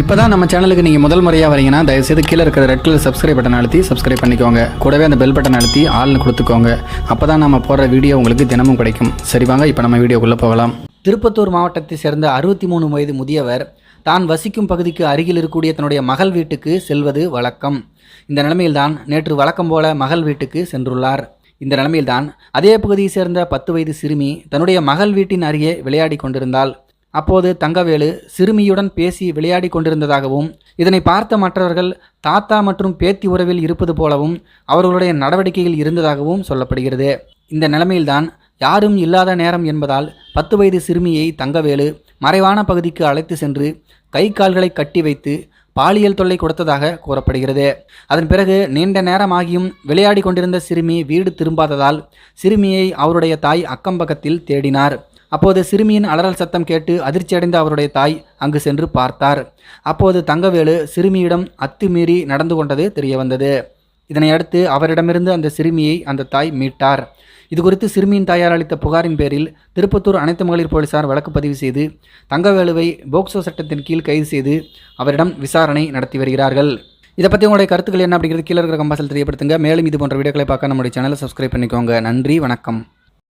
இப்போ தான் நம்ம சேனலுக்கு நீங்கள் முதல் முறையாக வரீங்கன்னா தயவுசெய்து கீழே இருக்கிற ரெட் கலர் சப்ஸ்கிரைப் பட்டன் அழுத்தி சப்ஸ்கிரைப் பண்ணிக்கோங்க. கூடவே அந்த பெல் பட்டன் அழுத்தி ஆள்னு கொடுத்துக்கோங்க. அப்போ தான் நம்ம போடுற வீடியோ உங்களுக்கு தினமும் கிடைக்கும். சரி வாங்க இப்போ நம்ம வீடியோக்குள்ளே போகலாம். திருப்பத்தூர் மாவட்டத்தை சேர்ந்த அறுபத்தி மூணு வயது முதியவர் தான் வசிக்கும் பகுதிக்கு அருகில் இருக்கக்கூடிய தன்னுடைய மகள் வீட்டுக்கு செல்வது வழக்கம். இந்த நிலைமையில்தான் நேற்று வழக்கம் போல மகள் வீட்டுக்கு சென்றுள்ளார். இந்த நிலைமையில்தான் அதே பகுதியை சேர்ந்த பத்து வயது சிறுமி தன்னுடைய மகள் வீட்டின் அருகே விளையாடி கொண்டிருந்தாள். அப்போது தங்கவேலு சிறுமியுடன் பேசி விளையாடி கொண்டிருந்ததாகவும் இதனை பார்த்த மற்றவர்கள் தாத்தா மற்றும் பேத்தி உறவில் இருப்பது போலவும் அவர்களுடைய நடவடிக்கையில் இருந்ததாகவும் சொல்லப்படுகிறது. இந்த நிலைமையில்தான் யாரும் இல்லாத நேரம் என்பதால் பத்து வயது சிறுமியை தங்கவேலு மறைவான பகுதிக்கு அழைத்து சென்று கை கால்களை கட்டி வைத்து பாலியல் தொல்லை கொடுத்ததாக கூறப்படுகிறது. அதன் பிறகு நீண்ட நேரமாகியும் விளையாடி கொண்டிருந்த சிறுமி வீடு திரும்பாததால் சிறுமியை அவருடைய தாய் அக்கம்பக்கத்தில் தேடினார். அப்போது சிறுமியின் அலறல் சத்தம் கேட்டு அதிர்ச்சியடைந்த அவருடைய தாய் அங்கு சென்று பார்த்தார். அப்போது தங்கவேலு சிறுமியிடம் அத்துமீறி நடந்து கொண்டது தெரியவந்தது இதனையடுத்து அவரிடமிருந்து அந்த சிறுமியை அந்த தாய் மீட்டார். இது குறித்து சிறுமியின் தாயார் அளித்த புகாரின் பேரில் திருப்பத்தூர் அனைத்து மகளிர் போலீசார் வழக்கு பதிவு செய்து தங்கவேலுவை போக்சோ சட்டத்தின் கீழ் கைது செய்து அவரிடம் விசாரணை நடத்தி வருகிறார்கள். இதை பற்றி உங்களுடைய கருத்துக்கள் என்ன அப்படிங்கிறது கீழே இருக்கிற கம்பாசல் தெரியப்படுத்துங்க. மேலும் இது போன்ற வீடியோக்களை பார்க்க நம்முடைய சேனலை சப்ஸ்கிரைப் பண்ணிக்கோங்க. நன்றி வணக்கம்.